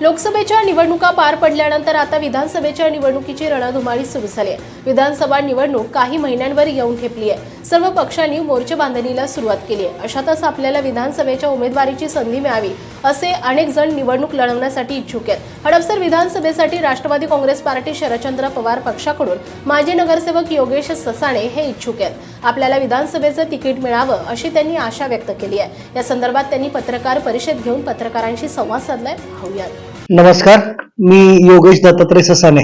लोकसभेच्या निवडणुका पार पडल्यानंतर आता विधानसभेच्या निवडणुकीची रणधुमाळी सुरू झाली आहे. विधानसभा निवडणूक काही महिन्यांवर येऊन ठेपली आहे. सर्व पक्षांनी मोर्चे बांधणीला सुरुवात केली आहे. अशातच आपल्याला विधानसभेच्या उमेदवारीची संधी मिळावी असे अनेक जण निवडणूक लढवण्यासाठी इच्छुक आहेत. हडपसर विधानसभेसाठी राष्ट्रवादी काँग्रेस पार्टी शरदचंद्र पवार पक्षाकडून माजी नगरसेवक योगेश ससाणे हे इच्छुक आहेत. आपल्याला विधानसभेचं तिकीट मिळावं अशी त्यांनी आशा व्यक्त केली आहे. या संदर्भात त्यांनी पत्रकार परिषद घेऊन पत्रकारांशी संवाद साधलाय. पाहूयात. नमस्कार मी योगेश दत्तात्रय ससाने.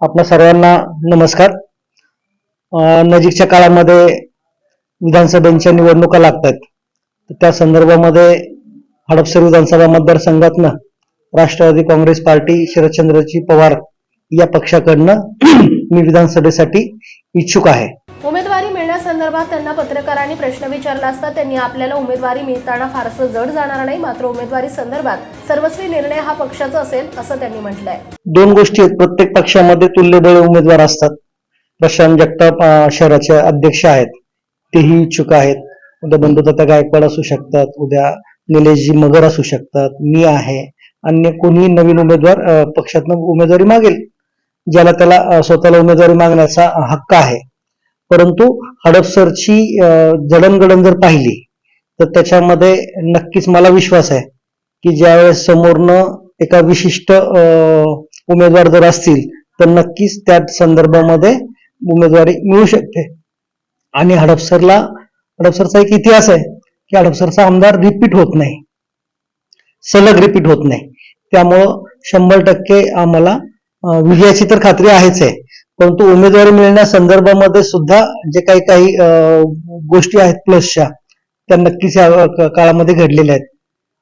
आपल्या सर्वांना नमस्कार. नजीकच्या काळामध्ये विधानसभेच्या निवडणुका लागतात. आहेत त्या संदर्भामध्ये हडपसर विधानसभा मतदारसंघातनं राष्ट्रवादी काँग्रेस पार्टी शरदचंद्रजी पवार या पक्षाकडनं मी विधानसभेसाठी इच्छुक आहे. संदर्भात त्यांना पत्रकारांनी प्रश्न विचारला असता त्यांनी आपल्याला उमेदवारी मिळताना फारसं जड जाणार नाही मात्र उमेदवारी संदर्भात सर्वस्वी निर्णय हा पक्षाचा असेल असं त्यांनी म्हटलंय. दोन गोष्टी आहेत. प्रत्येक पक्षामध्ये तुल्यबळ उमेदवार असतात. प्रशांत जगताप शहराचे अध्यक्ष आहेत. तेही इच्छुक आहेत. उद्या बंधुदत्ता गायकवाड असू शकतात. उद्या निलेशजी मगर असू शकतात. मी आहे. अन्य कोणी नवीन उमेदवार पक्षातनं उमेदवारी मागेल. ज्याला त्याला स्वतःला उमेदवारी मागण्याचा हक्क आहे. परंतु हडपसरची जडणगडण जडणघडण जर पाहिली तर त्याच्यामध्ये नक्कीच मला विश्वास आहे की ज्यावेळेस समोरनं एका विशिष्ट अं, उमेदवार जर असतील तर नक्कीच त्या संदर्भामध्ये उमेदवारी मिळू शकते. आणि हडपसरला हडपसरचा एक इतिहास आहे की हडपसरचा आमदार रिपीट होत नाही. सलग रिपीट होत नाही. त्यामुळं शंभर टक्के आम्हाला विजयाची तर खात्री आहेच आहे परंतु उमेदवारी मिळण्या संदर्भामध्ये सुद्धा जे काही काही अं, गोष्टी आहेत प्लसच्या त्या नक्कीच या काळामध्ये घडलेल्या आहेत.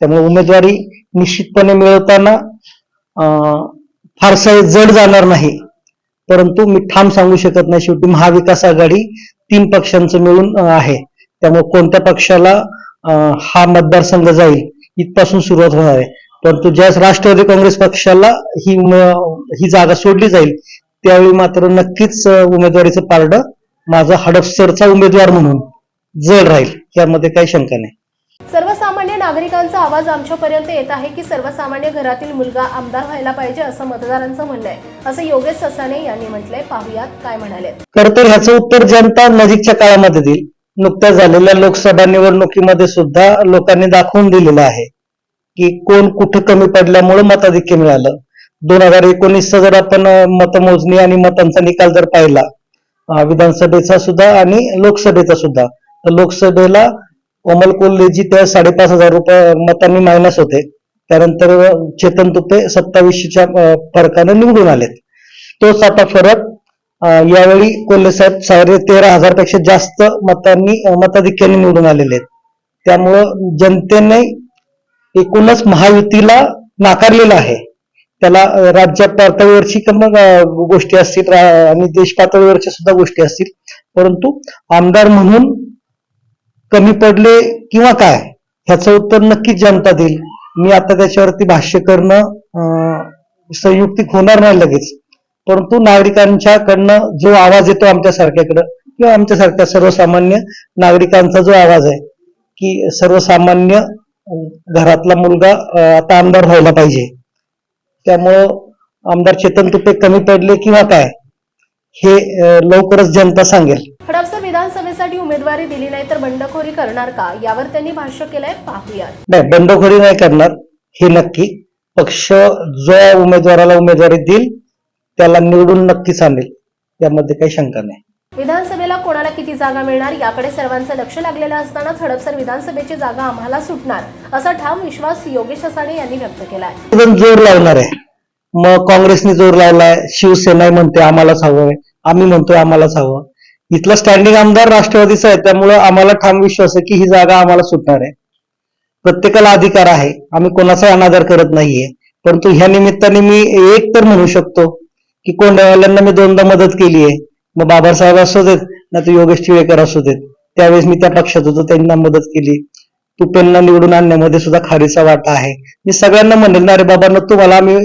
त्यामुळे उमेदवारी निश्चितपणे मिळवताना अं, फारसा जड जाणार नाही. परंतु मी ठाम सांगू शकत नाही शेवटी महाविकास आघाडी तीन पक्षांचं मिळून आहे. त्यामुळे कोणत्या पक्षाला हा मतदारसंघ जाईल इथपासून सुरुवात होणार आहे. परंतु ज्या राष्ट्रवादी काँग्रेस पक्षाला ही ही जागा सोडली जाईल त्यावेळी मात्र नक्कीच उमेदवारीचं पारडं माझा हडपसरचा उमेदवार म्हणून जड राहील यामध्ये काही शंका नाही. सर्वसामान्य नागरिकांचा आवाज आमच्यापर्यंत येत आहे की सर्वसामान्य घरातील मुलगा आमदार व्हायला पाहिजे असं मतदारांचं म्हणणं आहे. असं योगेश ससाने यांनी म्हटलंय. पाहुयात काय म्हणाले. खर तर ह्याचं उत्तर जनता नजीकच्या काळामध्ये देईल. नुकत्याच झालेल्या लोकसभा निवडणुकीमध्ये सुद्धा लोकांनी दाखवून दिलेलं आहे की कोण कुठं कमी पडल्यामुळे मताधिक्य मिळालं. दोन हजार एकोणीसचा जर आपण मतमोजणी आणि मतांचा निकाल जर पाहिला विधानसभेचा सुद्धा आणि लोकसभेचा सुद्धा तर लोकसभेला कोमल कोल्हेजी त्या साडेपाच हजार रुपये मतांनी मायनस होते. त्यानंतर चेतन तुपे सत्तावीसच्या फरकाने निवडून आलेत. तोच आता फरक यावेळी कोल्हे साहेब साडे तेरा हजारपेक्षा जास्त मतांनी मताधिक्याने निवडून आलेले आहेत. त्यामुळं जनतेने एकूणच महायुतीला नाकारलेलं आहे. त्याला अं, राज्य पातळीवरची मग गोष्टी असतील आणि देश पातळीवरच्या सुद्धा गोष्टी असतील. परंतु आमदार म्हणून कमी पडले किंवा काय ह्याचं उत्तर नक्कीच जनता देईल. मी आता त्याच्यावरती भाष्य करणं संयुक्तिक होणार नाही लगेच. परंतु नागरिकांच्याकडनं जो आवाज येतो आमच्यासारख्याकडं किंवा आमच्यासारख्या सर्वसामान्य नागरिकांचा जो आवाज आहे की सर्वसामान्य घरातला मुलगा आता आमदार व्हायला पाहिजे. त्यामुळं आमदार चेतन तुपे कमी पडले किंवा काय हे लवकरच जनता सांगेल. हडपसर विधानसभेसाठी उमेदवारी दिली नाही तर बंडखोरी करणार का? यावर त्यांनी भाष्य केलंय पाहुयात. नाही बंडखोरी नाही करणार हे नक्की. पक्ष जो उमेदवाराला उमेदवारी देईल त्याला निवडून नक्कीच आणेल यामध्ये काही शंका नाही. विधानसभेला कोणाला किती जागा मिळणार याकडे सर्वांचं लक्ष लागलेलं असतानाच हडपसर विधानसभेची जागा आम्हाला सुटणार असा ठाम विश्वास योगेश ससाणे यांनी व्यक्त केला आहे जोर लावणार आहे. मग काँग्रेसने जोर लावलाय शिवसेना म्हणते आम्हालाच हवं आम्ही म्हणतोय आम्हालाच हवं. इथला स्टँडिंग आमदार राष्ट्रवादीचा आहे त्यामुळं आम्हाला ठाम विश्वास आहे की ही जागा आम्हाला सुटणार आहे. प्रत्येकाला अधिकार आहे आम्ही कोणाचा अनादर करत नाहीये. परंतु ह्या निमित्ताने मी एक तर म्हणू शकतो की कोंडावाल्यांना मी दोनदा मदत केली आहे मग बाबासाहेब असू देत ना तर योगेश टिळेकर असू देत. त्यावेळेस मी त्या पक्षात होतो त्यांना मदत केली. तुपेंना निवडून आणण्यामध्ये सुद्धा खारीचा वाटा आहे. मी सगळ्यांना म्हणेल ना अरे बाबा न तुम्हाला आम्ही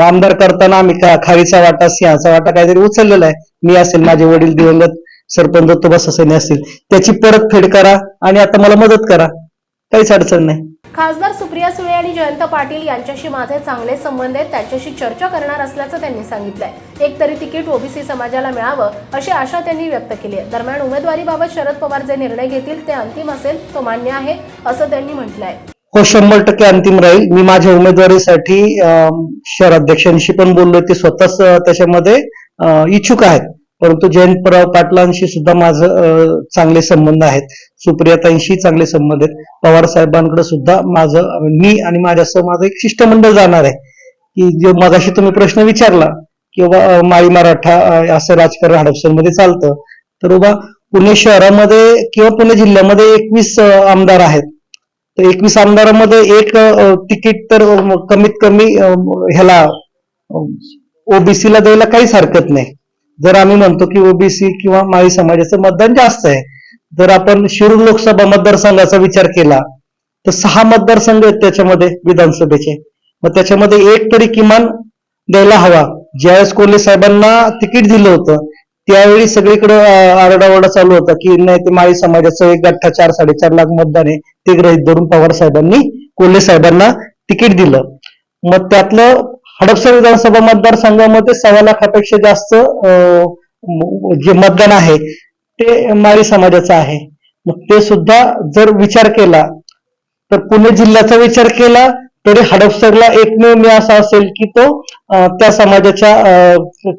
आमदार करताना आम्ही खारीचा वाटा सिंहाचा वाटा काहीतरी उचललेला आहे. मी असेल माझे वडील दिवंगत सरपंच दत्तोबा ससेने असतील. त्याची परतफेड करा आणि आता मला मदत करा. काहीच अडचण नाही. खासदार सुप्रिया सुळे आणि जयंत पाटील यांच्याशी माझे चांगले संबंध आहेत त्यांच्याशी चर्चा करणार असल्याचं त्यांनी सांगितलंय. एक तरी तिकीट ओबीसी समाजाला मिळावं अशी आशा त्यांनी व्यक्त केली आहे. दरम्यान उमेदवारीबाबत शरद पवार जे निर्णय घेतील ते अंतिम असेल तो मान्य आहे असं त्यांनी म्हटलंय. हो शंभर टक्के अंतिम राहील. मी माझ्या उमेदवारीसाठी अं, शहराध्यक्षांशी पण बोललो ते स्वतःच त्याच्यामध्ये इच्छुक आहेत. परंतु जयंतराव पाटलांशी सुद्धा माझं चांगले संबंध आहेत. सुप्रियाताईंशी चांगले संबंध आहेत. पवार साहेबांकडे सुद्धा माझं मी आणि माझ्यासह माझं एक शिष्टमंडळ जाणार आहे. की जो मगाशी तुम्ही प्रश्न विचारला किंवा अं, माळी मराठा असं राजकारण हडपसरमध्ये चालतं. तर बाबा पुणे शहरामध्ये किंवा पुणे जिल्ह्यामध्ये एकवीस आमदार आहेत. तर एकवीस आमदारामध्ये एक तिकीट तर कमीत कमी ह्याला ओबीसीला द्यायला काहीच हरकत नाही. जर आम्ही म्हणतो की ओबीसी किंवा माळी समाजाचं मतदान जास्त आहे जर आपण शिरूर लोकसभा मतदारसंघाचा विचार केला तर सहा मतदारसंघ आहेत त्याच्यामध्ये विधानसभेचे. मग त्याच्यामध्ये एक तरी किमान द्यायला हवा. ज्यावेळेस कोल्हे साहेबांना तिकीट दिलं होतं त्यावेळी सगळीकडे आरडाओरडा चालू होता की नाही ते माळी समाजाचं एक गठ्ठा चार साडेचार लाख मतदान आहे. ते ग्रहित धरून पवार साहेबांनी कोल्हे साहेबांना तिकीट दिलं. मग त्यातलं हडपसर विधानसभा मतदारसंघामध्ये सव्वा लाखापेक्षा जास्त जे मतदान आहे ते माळी समाजाचं आहे. मग ते सुद्धा जर विचार केला तर पुणे जिल्ह्याचा विचार केला तरी हडपसरला एकमेव मी असा असेल की तो त्या समाजाच्या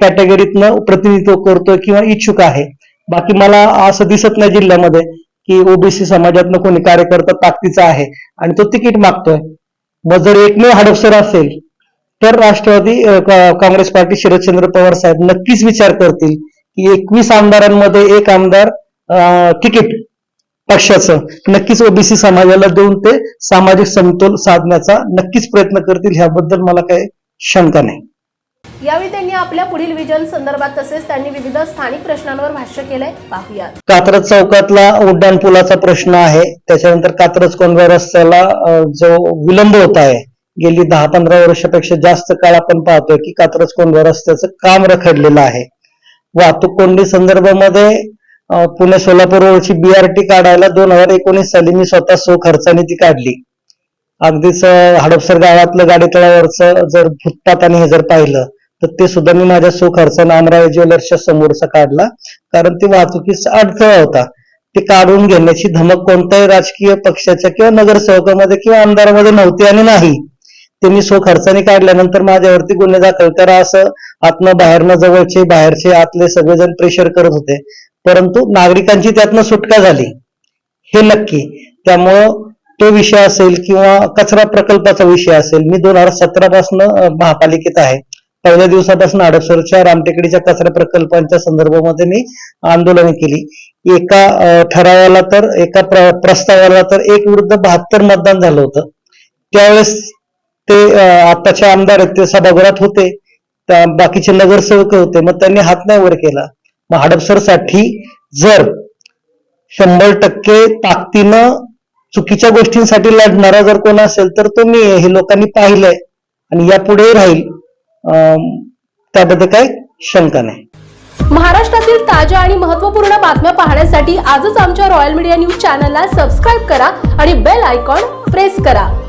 कॅटेगरीतनं प्रतिनिधित्व करतोय किंवा इच्छुक आहे. बाकी मला असं दिसत नाही जिल्ह्यामध्ये की ओबीसी समाजातनं कोणी कार्यकर्ता ताकदीचा आहे आणि तो तिकीट मागतोय. मग जर एकमेव हडपसर असेल तर राष्ट्रवादी काँग्रेस पार्टी शरदचंद्र पवार साहेब नक्कीच विचार करतील की एकवीस आमदारांमध्ये एक आमदार तिकीट पक्षाचं नक्कीच ओबीसी समाजाला देऊन ते सामाजिक समतोल साधण्याचा नक्कीच प्रयत्न करतील ह्याबद्दल मला काही शंका नाही. यावेळी त्यांनी आपल्या पुढील विजन संदर्भात तसेच त्यांनी विविध स्थानिक प्रश्नांवर भाष्य केलंय. पाहुयात. कात्रज चौकातला उड्डाण पुलाचा प्रश्न आहे. त्याच्यानंतर कात्रज कोंडवा रस्त्याला जो विलंब होत आहे गेली दहा पंधरा वर्षापेक्षा जास्त काळ आपण पाहतोय की कात्रज कोंडवा रस्त्याचं काम रखडलेलं आहे. वाहतूक कोंडी संदर्भामध्ये पुणे पुणे सोलापूर रोडची बीआरटी काढायला दोन हजार एकोणीस साली मी स्वतः सो खर्चाने ती काढली. अगदीच हडपसर गावातलं गाडी तळावरचं जर फुटपाथ आणि हे जर पाहिलं तर ते सुद्धा मी माझ्या सो खर्चानं अमरावती ज्वेलर्सच्या समोरचा काढला कारण ती वाहतुकीचा अडथळा होता. ते काढून घेण्याची धमक कोणत्याही राजकीय पक्षाच्या किंवा नगरसेवकामध्ये किंवा आमदारामध्ये नव्हती आणि नाही. ते मी स्वखर्चाने काढल्यानंतर माझ्यावरती गुन्हे दाखल करा असं आतनं बाहेरनं जवळचे बाहेरचे आतले सगळेजण प्रेशर करत होते. परंतु नागरिकांची त्यातनं सुटका झाली. हे नक्की. त्यामुळं तो विषय असेल किंवा कचरा प्रकल्पाचा विषय असेल मी दोन हजार सतरा पासून महापालिकेत आहे. पहिल्या दिवसापासून हडपसरच्या रामटेकडीच्या कचरा प्रकल्पांच्या संदर्भामध्ये मी आंदोलन केली. एका ठरावाला तर एका प्र- प्रस्तावाला तर एक विरुद्ध बहात्तर मतदान झालं होतं. त्यावेळेस ते अं, आताचे आमदार आहेत ते सभागृहात होते. बाकीचे नगरसेवक होते. मग त्यांनी हात नाही वर केला. मग हडपसरसाठी जर शंभर टक्के ताकदीनं चुकीच्या गोष्टींसाठी लढणारा जर कोण असेल तर तो मी हे लोकांनी पाहिलंय. आणि यापुढेही राहील. अं, त्याबद्दल काही शंका नाही. महाराष्ट्रातील ताज्या आणि महत्त्वपूर्ण बातम्या पाहण्यासाठी आजच आमच्या रॉयल मीडिया न्यूज चॅनलला सबस्क्राईब करा आणि बेल आयकॉन प्रेस करा.